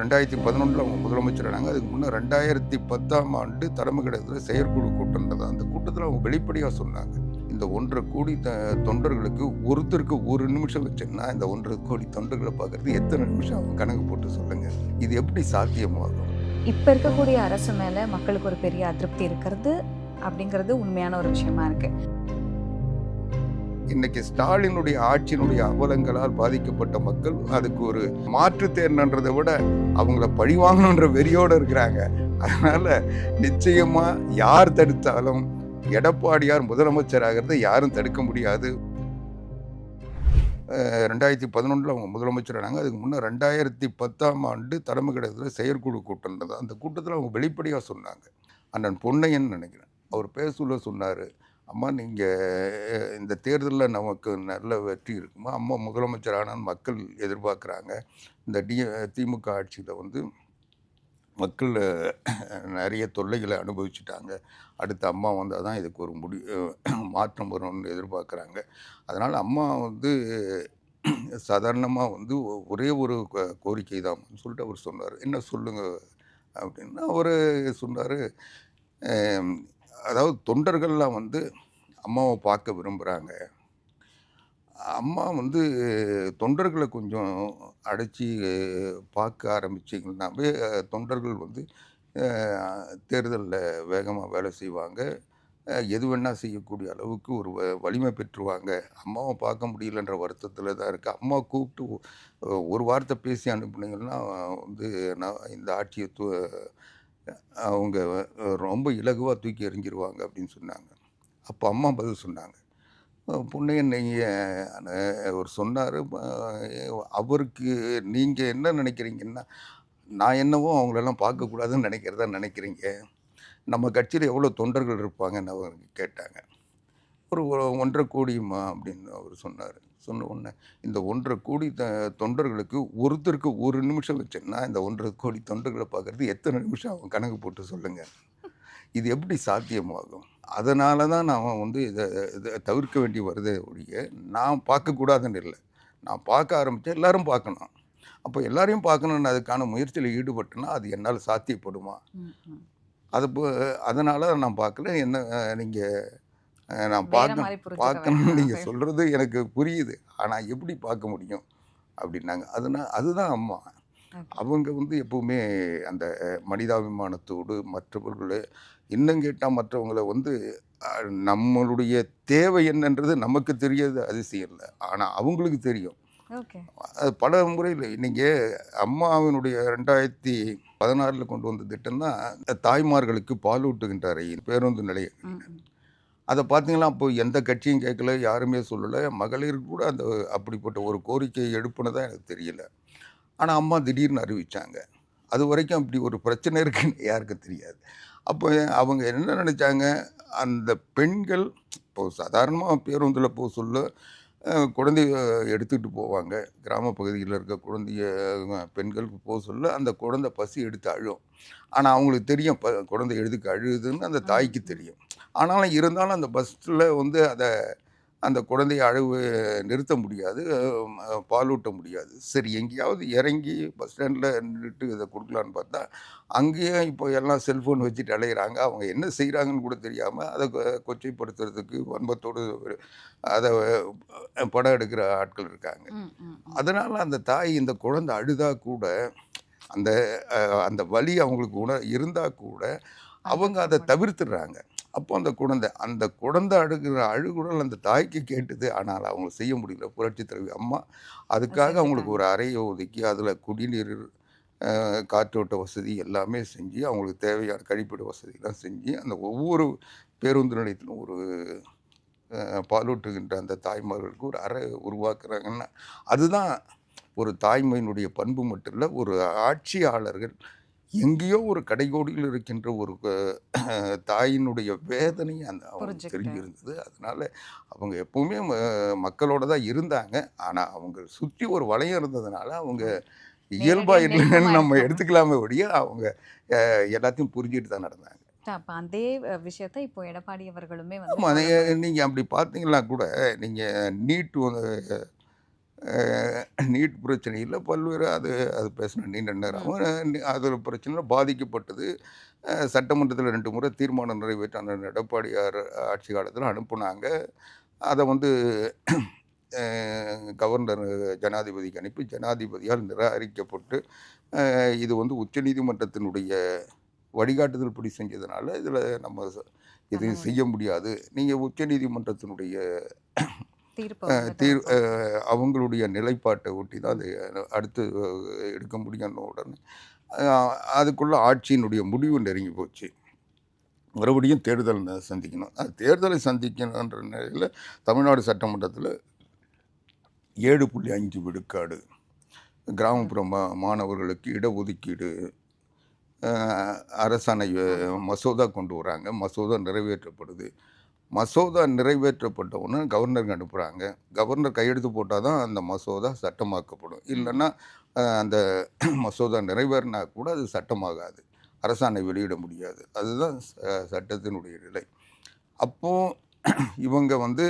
ரெண்டாயிரத்தி பதினொன்றில் அவங்க முதலமைச்சரானாங்க அதுக்கு முன்னே ரெண்டாயிரத்தி பத்தாம் ஆண்டு தலைமை கழகத்தில் செயற்குழு கூட்டம் நடந்தது அந்த கூட்டத்தில் அவங்க வெளிப்படையாக சொன்னாங்க. இந்த ஒன்றரை கோடி த தொண்டர்களுக்கு ஒருத்தருக்கு ஒரு நிமிஷம் வச்சோம்னா இந்த ஒன்றரை கோடி தொண்டர்களை பார்க்கறது எத்தனை நிமிஷம் அவங்க கணக்கு போட்டு சொல்லுங்கள் இது எப்படி சாத்தியமாகும்? இப்போ இருக்கக்கூடிய அரசு மேலே மக்களுக்கு ஒரு பெரிய அதிருப்தி இருக்கிறது அப்படிங்கிறது உண்மையான ஒரு விஷயமா இருக்குது இன்னைக்கு ஸ்டாலினுடைய ஆட்சியினுடைய அவலங்களால் பாதிக்கப்பட்ட மக்கள் அதுக்கு ஒரு மாற்று தேர்ன்றதை விட அவங்கள பழிவாங்கணுன்ற வெறியோடு இருக்கிறாங்க. அதனால நிச்சயமா யார் தடுத்தாலும் எடப்பாடியார் முதலமைச்சர் ஆகிறத யாரும் தடுக்க முடியாது. ரெண்டாயிரத்தி பதினொன்றில் அவங்க முதலமைச்சரானாங்க அதுக்கு முன்னே ரெண்டாயிரத்தி பத்தாம் ஆண்டு தலைமை கழகத்தில் செயற்குழு கூட்டம் இருந்தது. அந்த கூட்டத்தில் அவங்க வெளிப்படையாக சொன்னாங்க. அண்ணன் பொன்னையன் நினைக்கிறேன். அவர் பேசூல சொன்னார். அம்மா நீங்கள் இந்த தேர்தலில் நமக்கு நல்ல வெற்றி இருக்குமா? அம்மா முதலமைச்சரான மக்கள் எதிர்பார்க்குறாங்க. இந்த டி திமுக ஆட்சியில் வந்து மக்கள் நிறைய தொல்லைகளை அனுபவிச்சுட்டாங்க. அடுத்த அம்மா வந்தால் தான் இதுக்கு ஒரு முடி மாற்றம் வரும்னு எதிர்பார்க்குறாங்க. அதனால் அம்மா வந்து சாதாரணமாக வந்து ஒரே ஒரு கோ- கோரிக்கை தான் சொல்லிட்டு அவர் சொன்னார். என்ன சொல்லுங்க? அப்படின்னா அவர் சொன்னார். அதாவது தொண்டர்கள்லாம் வந்து அம்மாவை பார்க்க விரும்புகிறாங்க அம்மா வந்து தொண்டர்களை கொஞ்சம் அடைச்சி பார்க்க ஆரம்பிச்சிங்கன்னாவே தொண்டர்கள் வந்து தேர்தலில் வேகமாக வேலை செய்வாங்க. எது வேணால் செய்யக்கூடிய அளவுக்கு ஒரு வ- வலிமை பெற்றுவாங்க. அம்மாவை பார்க்க முடியலன்ற வருத்தத்தில் தான் இருக்குது அம்மா கூப்பிட்டு ஒரு வார்த்தை பேசி அனுப்புனீங்கன்னா வந்து நான் இந்த ஆட்சியை அவங்க ரொம்ப இலகுவாக தூக்கி எறிஞ்சிருவாங்க அப்படின்னு சொன்னாங்க. அப்போ அம்மா பதில் சொன்னாங்க. புண்ணையன் நீங்கள் அவர் சொன்னார். அவருக்கு நீங்கள் என்ன நினைக்கிறீங்கன்னா நான் என்னவோ அவங்களெல்லாம் பார்க்கக்கூடாதுன்னு நினைக்கிறதா நினைக்கிறீங்க. நம்ம கட்சியில் எவ்வளோ தொண்டர்கள் இருப்பாங்கன்னு அவங்க கேட்டாங்க. ஒரு ஒன்றரை கோடியுமா அப்படின்னு அவர் சொன்னார். சொன்ன உடனே இந்த ஒன்றரை கோடி த தொண்டர்களுக்கு ஒருத்தருக்கு ஒரு நிமிஷம் வச்சேன்னா இந்த ஒன்றரை கோடி தொண்டர்களை பார்க்குறது எத்தனை நிமிஷம்? அவங்க கணக்கு போட்டு சொல்லுங்கள் இது எப்படி சாத்தியமாகும்? அதனால தான் நான் வந்து இதை இதை தவிர்க்க வேண்டி வருதே ஒழிய நான் பார்க்கக்கூடாதுன்னு இல்லை. நான் பார்க்க ஆரம்பித்தேன் எல்லாரும் பார்க்கணும். அப்போ எல்லாரையும் பார்க்கணுன்னு அதுக்கான முயற்சியில் ஈடுபட்டேன்னா அது என்னால் சாத்தியப்படுமா. அது அதனால் நான் பார்க்கல. என்ன நீங்கள் நான் பார்க்க பார்க்கணும்னு. நீங்கள் சொல்கிறது எனக்கு புரியுது. ஆனால் எப்படி பார்க்க முடியும்? அப்படின்னாங்க. அதுனா அதுதான் அம்மா. அவங்க வந்து எப்பவுமே அந்த மனிதாபிமானத்தோடு மற்றவர்களை இன்னும் கேட்டால் மற்றவங்களை வந்து நம்மளுடைய தேவை என்னன்றது நமக்கு தெரியாது அதிசயம் இல்லை ஆனால் அவங்களுக்கு தெரியும். அது பல முறையில் நீங்கள் அம்மாவினுடைய ரெண்டாயிரத்தி பதினாறில் கொண்டு வந்த திட்டம் தான் தாய்மார்களுக்கு பாலூட்டுகின்ற அறை பேருந்து நிலையம். அதை பார்த்தீங்கன்னா அப்போ எந்த கட்சியும் கேட்கல யாருமே சொல்லலை. மகளிர் கூட அந்த அப்படிப்பட்ட ஒரு கோரிக்கையை எழுப்புனதா எனக்கு தெரியல. ஆனால் அம்மா திடீர்னு அறிவித்தாங்க அது வரைக்கும் அப்படி ஒரு பிரச்சனை இருக்குன்னு யாருக்கும் தெரியாது. அப்போ அவங்க என்ன நினச்சாங்க? அந்த பெண்கள் இப்போ சாதாரணமாக பேருந்தில் போக சொல்ல குழந்தைய எடுத்துக்கிட்டு போவாங்க. கிராம பகுதியில் இருக்க குழந்தைய அஹ், பெண்கள் போக சொல்ல அந்த குழந்தை பசி எடுத்து அழும். ஆனால் அவங்களுக்கு தெரியும் ப குழந்தை எதுக்கு அழுகுதுன்னு அந்த தாய்க்கு தெரியும். ஆனாலும் இருந்தாலும் அந்த பஸ்ஸில் வந்து அதை அந்த குழந்தைய அழுவு நிறுத்த முடியாது. பாலூட்ட முடியாது. சரி எங்கேயாவது இறங்கி பஸ் ஸ்டாண்டில் நின்றுட்டு இதை கொடுக்கலான்னு பார்த்தா அங்கேயும் இப்போ எல்லாம் செல்ஃபோன் வச்சுட்டு அலையிறாங்க. அவங்க என்ன செய்கிறாங்கன்னு கூட தெரியாமல் அதை கொச்சைப்படுத்துறதுக்கு வன்மத்தோடு அதை படம் எடுக்கிற ஆட்கள் இருக்காங்க. அதனால் அந்த தாய் இந்த குழந்தை அழுதா கூட அந்த அந்த வலி அவங்களுக்கு உண இருந்தால் கூட அவங்க அதை தவிர்த்துடுறாங்க. அப்போ அந்த குழந்தை அந்த குழந்தை அழுகிற அழுகுடல் அந்த தாய்க்கு கேட்டுது. ஆனால் அவங்க செய்ய முடியல. புரட்சி தலைவி அம்மா அதுக்காக அவங்களுக்கு ஒரு அறையை ஒதுக்கி அதில் குடிநீர் காற்றோட்ட வசதி எல்லாமே செஞ்சு அவங்களுக்கு தேவையான கழிப்பிட வசதிலாம் செஞ்சு அந்த ஒவ்வொரு பேருந்து நிலையத்திலும் ஒரு பாலூட்டுகின்ற அந்த தாய்மார்களுக்கு ஒரு அறை உருவாக்குறாங்கன்னா அதுதான் ஒரு தாய்மையினுடைய பண்பு மட்டும் இல்லை ஒரு ஆட்சியாளர்கள் எங்கேயோ ஒரு கடைகோடியில் இருக்கின்ற ஒரு தாயினுடைய வேதனை அந்த அவங்களுக்கு. தெரிஞ்சிருந்தது. அதனால அவங்க எப்பவுமே மக்களோட தான் இருந்தாங்க. ஆனால் அவங்க சுற்றி ஒரு வளையம் இருந்ததுனால அவங்க இயல்பா நேரடியா இல்லைன்னு நம்ம. எடுத்துக்கலாமே ஒழிய அவங்க எல்லாத்தையும் புரிஞ்சுட்டு தான் நடந்தாங்க. அப்ப அதே விஷயத்தை இப்போ எடப்பாடி அவர்களுமே வந்து நீங்கள் அப்படி பார்த்தீங்கன்னா கூட நீங்கள் நீட் நீட் பிரச்சனையில் பல்வேறு அது அது பேசின நீண்ட நேரம். அது பிரச்சனை பாதிக்கப்பட்டது. சட்டமன்றத்தில் ரெண்டு முறை தீர்மானம் நிறைவேற்ற எடப்பாடியார் ஆட்சி காலத்தில் அனுப்புனாங்க. அதை வந்து கவர்னர் ஜனாதிபதிக்கு அனுப்பி ஜனாதிபதியால் நிராகரிக்கப்பட்டு இது வந்து உச்சநீதிமன்றத்தினுடைய வழிகாட்டுதல் படி செஞ்சதுனால இதில் நம்ம இது செய்ய முடியாது. நீங்கள் உச்சநீதிமன்றத்தினுடைய தீர் அவங்களுடைய நிலைப்பாட்டை ஒட்டி தான் அது அடுத்து எடுக்க முடியும்னு உடனே. அதுக்குள்ள ஆட்சியினுடைய முடிவு நெருங்கி போச்சு. மறுபடியும் தேர்தல் சந்திக்கணும். அது தேர்தலை சந்திக்கணுன்ற நிலையில் தமிழ்நாடு சட்டமன்றத்தில் ஏழு புள்ளி அஞ்சு விழுக்காடு கிராமப்புற மா. மாணவர்களுக்கு இடஒதுக்கீடு அரசாணை மசோதா கொண்டு வராங்க. மசோதா நிறைவேற்றப்படுது. மசோதா நிறைவேற்றப்பட்ட உடனே கவர்னருக்கு அனுப்புகிறாங்க கவர்னர் கையெழுத்து போட்டால் தான் அந்த மசோதா சட்டமாக்கப்படும். இல்லைன்னா அந்த மசோதா நிறைவேறினா கூட அது சட்டமாகாது. அரசாணை வெளியிட முடியாது. அதுதான் ச- சட்டத்தினுடைய நிலை. அப்போ இவங்க வந்து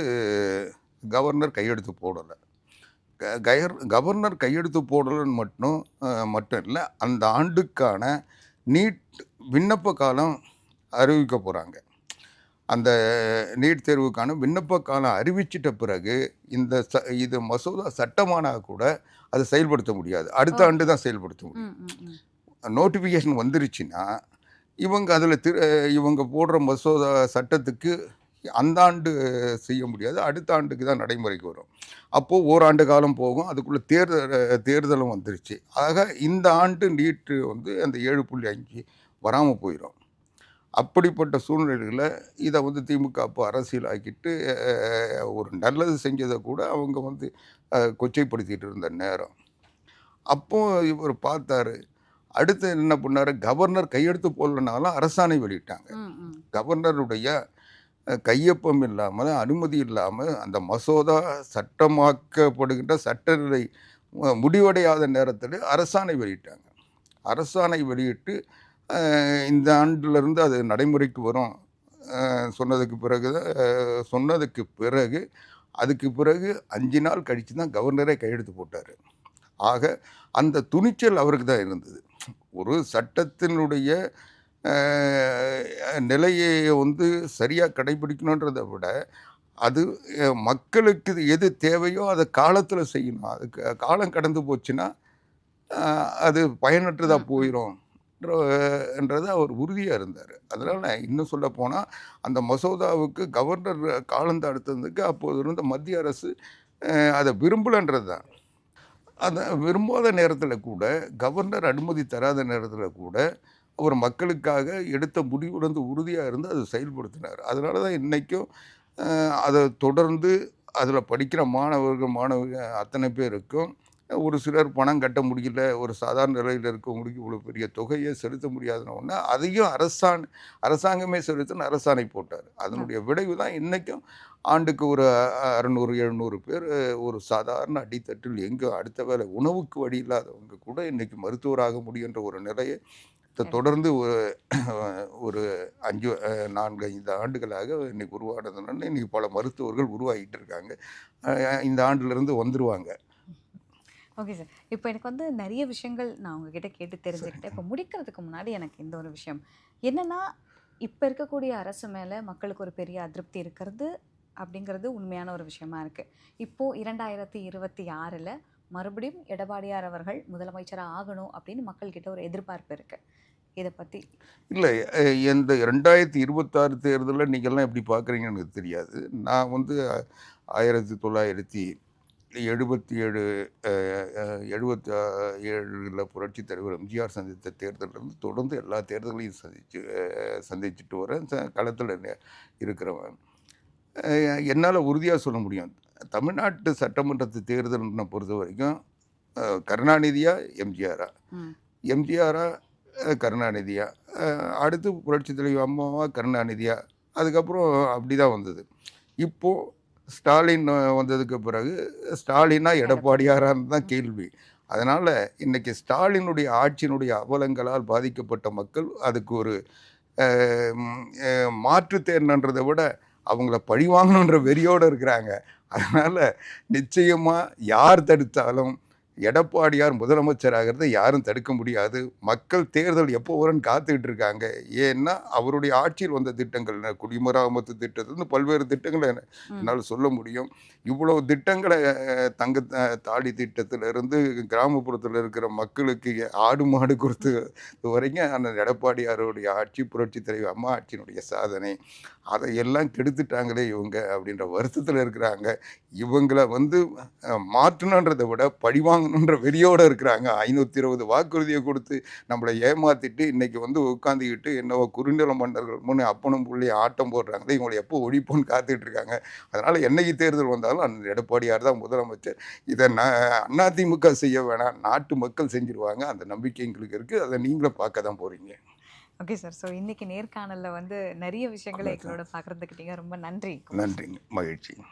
கவர்னர் கையெழுத்து போடலை. க- கயர் கவர்னர் கையெழுத்து போடலன்னு மட்டும் மட்டும் இல்லை அந்த ஆண்டுக்கான நீட் விண்ணப்ப காலம் அறிவிக்க போகிறாங்க அந்த நீட் தேர்வுக்கான விண்ணப்ப காலம் அறிவிச்சிட்ட பிறகு இந்த ச இது மசோதா சட்டமானா கூட அதை செயல்படுத்த முடியாது. அடுத்த ஆண்டு தான் செயல்படுத்த முடியும். நோட்டிஃபிகேஷன் வந்துருச்சுன்னா இவங்க அதில் திரு இவங்க போடுற மசோதா சட்டத்துக்கு அந்த ஆண்டு செய்ய முடியாது. அடுத்த ஆண்டுக்கு தான் நடைமுறைக்கு வரும். அப்போது ஓராண்டு காலம் போகும். அதுக்குள்ளே தேர்தல் தேர்தலும் வந்துருச்சு. ஆக இந்த ஆண்டு நீட்டு வந்து அந்த ஏழு புள்ளி அஞ்சு வராமல் போயிடும் அப்படிப்பட்ட சூழ்நிலையில் இதை வந்து திமுக அப்போ அரசியலாக்கிட்டு ஒரு நல்லது செஞ்சதை கூட அவங்க வந்து அஹ், கொச்சைப்படுத்திட்டு இருந்த நேரம். அப்போ இவர் பார்த்தாரு அடுத்து என்ன பண்ணாரு? கவர்னர் கையெழுத்து போடலனாலும் அரசாணை வெளியிட்டாங்க. கவர்னருடைய கையொப்பம் இல்லாமல் அனுமதி இல்லாமல் அந்த மசோதா சட்டமாக்கப்படுகின்ற சட்டநிலை முடிவடையாத நேரத்தில் அரசாணை வெளியிட்டாங்க. அரசாணை வெளியிட்டு இந்த ஆண்டிலிருந்து அது நடைமுறைக்கு வரும். சொன்னதுக்கு பிறகு சொன்னதுக்கு பிறகு அதுக்கு பிறகு அஞ்சு நாள் கழித்து தான் கவர்னரே கையெழுத்து போட்டார். ஆக அந்த துணிச்சல் அவருக்கு தான் இருந்தது. ஒரு சட்டத்தினுடைய நிலையை வந்து சரியாக கடைபிடிக்கணுன்றதை விட அது மக்களுக்கு எது தேவையோ அதை காலத்தில் செய்யணும். அதுக்கு காலம் கடந்து போச்சுன்னா அது பயனற்றதாக. போயிடும் என்றது அவர் உறுதியாக இருந்தார். அதனால் இன்னும் சொல்ல போனால் அந்த மசோதாவுக்கு கவர்னர் காலம் தாழ்த்ததுக்கு அப்போது இருந்த மத்திய அரசு அதை விரும்பலைன்றது தான். அதை விரும்பாத நேரத்தில் கூட கவர்னர் அனுமதி தராத நேரத்தில் கூட அவர் மக்களுக்காக எடுத்த முடிவுலேருந்து உறுதியாக இருந்து அதை செயல்படுத்தினார். அதனால தான் இன்றைக்கும் அதை தொடர்ந்து அதில் படிக்கிற மாணவர்கள் மாணவர்கள் அத்தனை பேருக்கும் ஒரு சிலர் பணம் கட்ட முடியல ஒரு சாதாரண நிலையில் இருக்கவங்களுக்கு இவ்வளோ பெரிய தொகையை செலுத்த முடியாதுன்னு அதையும் அரசாண் அரசாங்கமே செலுத்துன்னு அரசாணை போட்டார். அதனுடைய விளைவு தான் இன்றைக்கும் ஆண்டுக்கு ஒரு அறநூறு எழுநூறு பேர் ஒரு சாதாரண அடித்தட்டில் எங்கே அடுத்த வேலை உணவுக்கு வழி இல்லாதவங்க கூட இன்னைக்கு மருத்துவராக முடியுன்ற ஒரு நிலையை தொடர்ந்து ஒரு ஒரு அஞ்சு நான்கு ஐந்து ஆண்டுகளாக இன்னைக்கு உருவானதுனால இன்னைக்கு பல மருத்துவர்கள் உருவாகிட்டு இருக்காங்க. இந்த ஆண்டிலிருந்து வந்துருவாங்க. Okay sir. இப்போ எனக்கு வந்து நிறைய விஷயங்கள் நான் உங்ககிட்ட கேட்டு தெரிஞ்சுக்கிட்டேன். இப்போ முடிக்கிறதுக்கு முன்னாடி எனக்கு இந்த ஒரு விஷயம். என்னன்னா இப்போ இருக்கக்கூடிய அரசு மேலே மக்களுக்கு ஒரு பெரிய அதிருப்தி இருக்கிறது அப்படிங்கிறது உண்மையான ஒரு விஷயமா இருக்கு. இப்போ இரண்டாயிரத்தி இருபத்தி ஆறில் மறுபடியும் எடப்பாடியார் அவர்கள் முதலமைச்சராக ஆகணும் அப்படின்னு மக்கள்கிட்ட ஒரு எதிர்பார்ப்பு இருக்கு. இதை பற்றி இல்லை இந்த ரெண்டாயிரத்தி இருபத்தாறு தேர்தலில் நீங்கள்லாம் எப்படி பார்க்குறீங்கன்னு எனக்கு தெரியாது. நான் வந்து ஆயிரத்தி தொள்ளாயிரத்தி எழுபத்தி ஏழு எழுபத்தி ஏழில் புரட்சி தலைவர் எம்ஜிஆர் சந்தித்த தேர்தலிருந்து தொடர்ந்து எல்லா தேர்தலையும் சந்திச்சு சந்திச்சுட்டு வரேன் ச- களத்தில் இருக்கிறவன். என்னால் உறுதியாக சொல்ல முடியும். தமிழ்நாட்டு சட்டமன்றத்து தேர்தலை பொறுத்த வரைக்கும் கருணாநிதியா எம்ஜிஆரா? எம்ஜிஆரா கருணாநிதியா? அடுத்து புரட்சி தலைவர் அம்மாவா கருணாநிதியா? அதுக்கப்புறம் அப்படி தான் வந்தது. இப்போது ஸ்டாலின் வந்ததுக்கு பிறகு ஸ்டாலினா எடப்பாடியாரான்னு தான் கேள்வி. அதனால் இன்னைக்கு ஸ்டாலினுடைய ஆட்சியினுடைய அவலங்களால் பாதிக்கப்பட்ட மக்கள் அதுக்கு ஒரு மாற்று விட அவங்கள பழி வாங்கணுன்ற வெறியோடு இருக்கிறாங்க. அதனால் நிச்சயமாக யார் தடுத்தாலும் எடப்பாடியார் முதலமைச்சர் ஆகிறத யாரும் தடுக்க முடியாது. மக்கள் தேர்தல் எப்போ வரும்னு காத்துக்கிட்டு இருக்காங்க. ஏன்னா அவருடைய ஆட்சியில் வந்த திட்டங்கள் குடிமராமத்து திட்டத்திலிருந்து பல்வேறு திட்டங்களை. என்னால் சொல்ல முடியும். இவ்வளவு திட்டங்களை தங்க தாலி திட்டத்திலிருந்து கிராமப்புறத்தில் இருக்கிற மக்களுக்கு ஆடு மாடு கொடுத்து வரைக்கும் அந்த எடப்பாடியாருடைய ஆட்சி புரட்சி தலைவர் அம்மா ஆட்சியினுடைய சாதனை. அதை எல்லாம் கெடுத்துட்டாங்களே இவங்க அப்படின்ற வருத்தத்தில் இருக்கிறாங்க. இவங்களை வந்து மாற்றணுன்றதை விட பழிவாங்கணுன்ற வெறியோடு இருக்கிறாங்க. ஐநூற்றி இருபது வாக்குறுதியை கொடுத்து நம்மளை ஏமாத்திட்டு இன்னைக்கு வந்து உட்காந்துக்கிட்டு என்னவோ குறுநில மன்னர்கள் முன்னே அப்பனும் புள்ளி ஆட்டம் போடுறாங்களே இவங்களை எப்போ ஒழிப்போன்னு காத்துட்டு இருக்காங்க. அதனால் என்னைக்கு தேர்தல் வந்தாலும் அந்த எடப்பாடியார் தான் முதலமைச்சர். இதை நான் அதிமுக செய்ய வேணாம். நாட்டு மக்கள் செஞ்சிருவாங்க. அந்த நம்பிக்கை எங்களுக்கு இருக்குது அதை நீங்களும் பார்க்க தான் போகிறீங்க ஓகே சார். ஸோ இன்னைக்கு நேர்காணல்ல வந்து நிறைய விஷயங்களை எங்களோட பார்க்கறதுக்கிட்டீங்க ரொம்ப நன்றி நன்றிங்க. மகிழ்ச்சி.